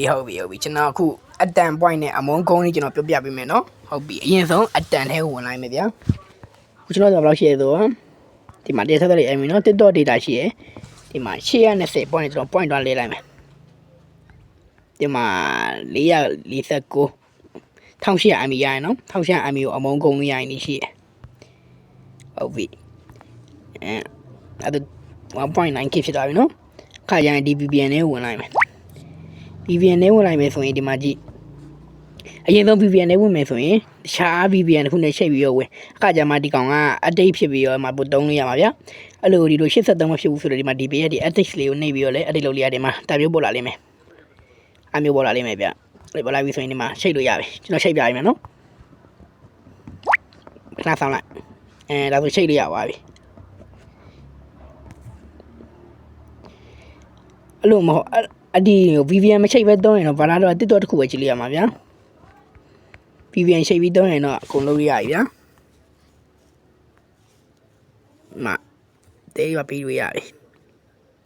ဒီဟုတ်ပြီဟုတ်ပြီကျွန်တော်အခုအတန် point နဲ့အမုန်းကုန်းလေးကျွန်တော်ပြောပြပေးမယ်နော်ဟုတ်ပြီအရင်ဆုံးအတန်ထဲကိုဝင်လိုက်မယ်ဗျာခုကျွန်တော်တို့ဘယ်လောက်ရှိရဲဆိုတော့ဒီမှာတရားဆက်တဲ့ admin နော် TikTok data ရှိရဲဒီမှာ820 point ကျွန်တော် point တွန်းလေးလိုက်မယ်ဒီမှာ449 1800 MB ရရင်နော်1800 MB ကိုအမုန်းကုန်းလေးရရင်နေရှိရဲဟုတ်ပြီအဲအဲ့ဒါ 1.9k ဖြစ်သွားပြီနော်ခါကျရင်ဒီ VPN လေးကိုဝင်လိုက်မယ် VPN နဲ့ဝင်လိုက်မယ်ဆိုရင်ဒီမှာကြည့်အရင်ဆုံး VPN နဲ့ဝင်မယ်ဆိုရင်တခြား VPN တစ်ခုနဲ့ချိန်ပြီးတော့ဝင်အခါကျမှဒီကောင်က update ဖြစ်ပြီးတော့မှပို့တုံးလို့ရမှာဗျအဲ့လိုဒီလို83မဖြစ်ဘူးဆိုတော့ဒီမှာ DP ရဲ့ဒီ update လေးကိုနှိပ်ပြီးတော့လည်း update လုပ်လို့ရတယ်မှာတာမျိုးပေါ်လာလိမ့်မယ်အမျိုးပေါ်လာလိမ့်မယ်ဗျအဲ့ပေါ်လာပြီဆိုရင်ဒီမှာချိန်လို့ရပြီကျွန်တော်ချိန်ပြရမယ်နော်ခဏဆောင်လိုက်အဲဒါဆိုချိန်လို့ရပါပြီအဲ့လိုမဟုတ် အဲ့အဒီ VPN မချိတ်ပဲသုံးရင်တော့ဘာလာတော့တစ်တော့တစ်ခုပဲကြည့်လိုက်ရမှာဗျာ VPN ချိတ်ပြီးသုံးရင်တော့အကုန်လုံးရရပြီဗျာမတေးရပြီးလို့ရပြီ